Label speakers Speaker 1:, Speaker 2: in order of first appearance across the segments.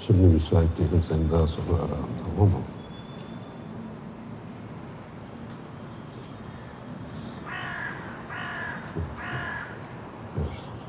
Speaker 1: Şimdi müsait değilim. Seni daha sonra ararım tamam mı? Görüşürüz.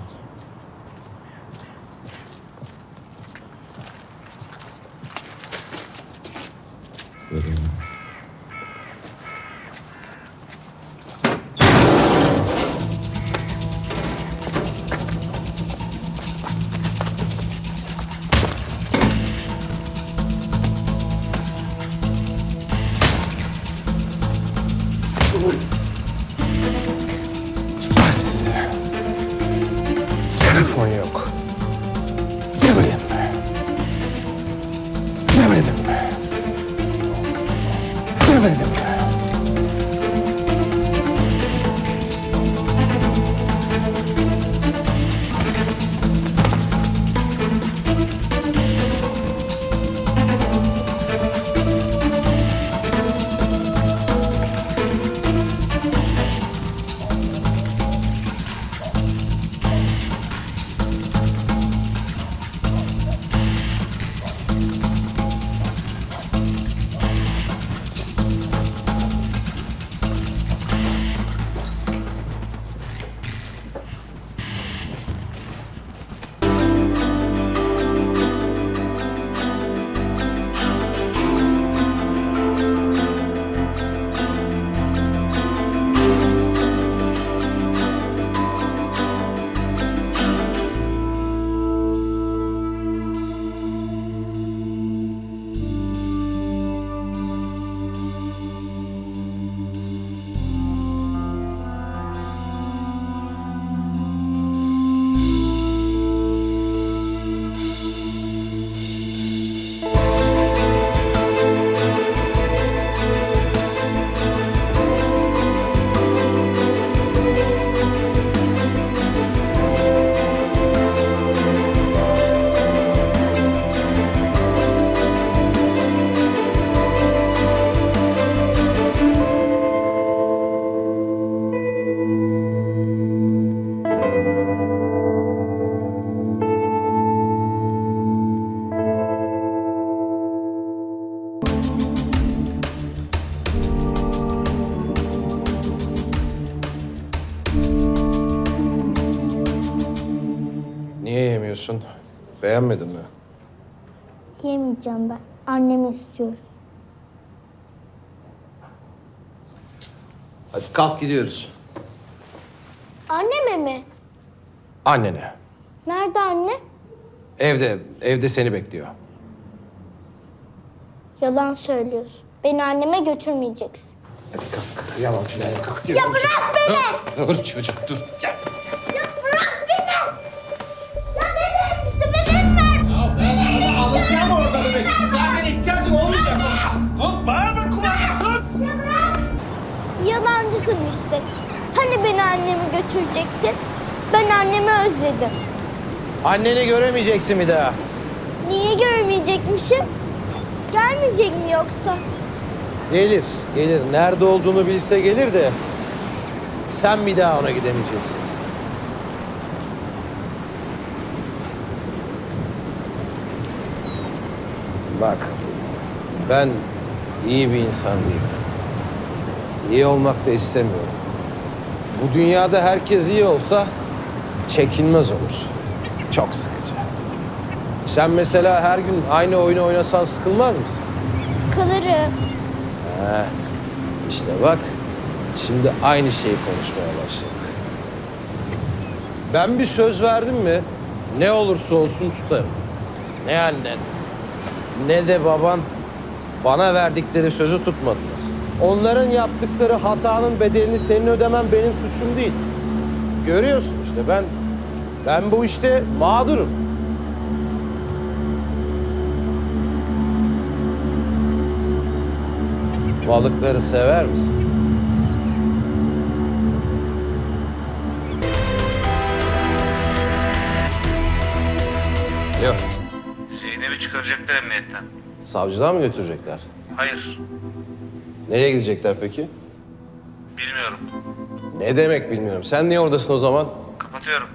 Speaker 2: Telefon yok. Demedim mi? Demedim? Demedim?
Speaker 3: Niye yemiyorsun? Beğenmedin mi?
Speaker 4: Yemeyeceğim ben. Annemi istiyorum.
Speaker 3: Hadi kalk gidiyoruz.
Speaker 4: Anneme mi?
Speaker 3: Annene.
Speaker 4: Nerede anne?
Speaker 3: Evde, evde seni bekliyor.
Speaker 4: Yalan söylüyorsun. Beni anneme götürmeyeceksin.
Speaker 3: Hadi kalk. Yalan filan kalk.
Speaker 4: Ya bırak beni!
Speaker 3: Dur çocuk dur. Gel.
Speaker 4: İşte. Hani beni anneme götürecektin? Ben annemi özledim.
Speaker 5: Anneni göremeyeceksin bir daha.
Speaker 4: Niye görmeyecekmişim? Gelmeyecek mi yoksa?
Speaker 5: Gelir, gelir. Nerede olduğunu bilse gelir de sen bir daha ona gidemeyeceksin.
Speaker 3: Bak. Ben iyi bir insan değilim. İyi olmak da istemiyorum. Bu dünyada herkes iyi olsa çekinmez olur. Çok sıkıcı. Sen mesela her gün aynı oyunu oynasan sıkılmaz mısın?
Speaker 4: Sıkılırım.
Speaker 3: Heh, işte bak şimdi aynı şeyi konuşmaya başladık. Ben bir söz verdim mi ne olursa olsun tutarım. Ne annen ne de baban bana verdikleri sözü tutmadılar. Onların yaptıkları hatanın bedelini senin ödemen benim suçum değil. Görüyorsun işte ben ben bu işte mağdurum. Balıkları sever misin? Yok.
Speaker 6: Zeynep'i çıkaracaklar emniyetten.
Speaker 3: Savcılığa mı götürecekler?
Speaker 6: Hayır,
Speaker 3: Nereye gidecekler peki?
Speaker 6: bilmiyorum.
Speaker 3: Ne demek bilmiyorum. Sen niye oradasın o zaman?
Speaker 6: Kapatıyorum.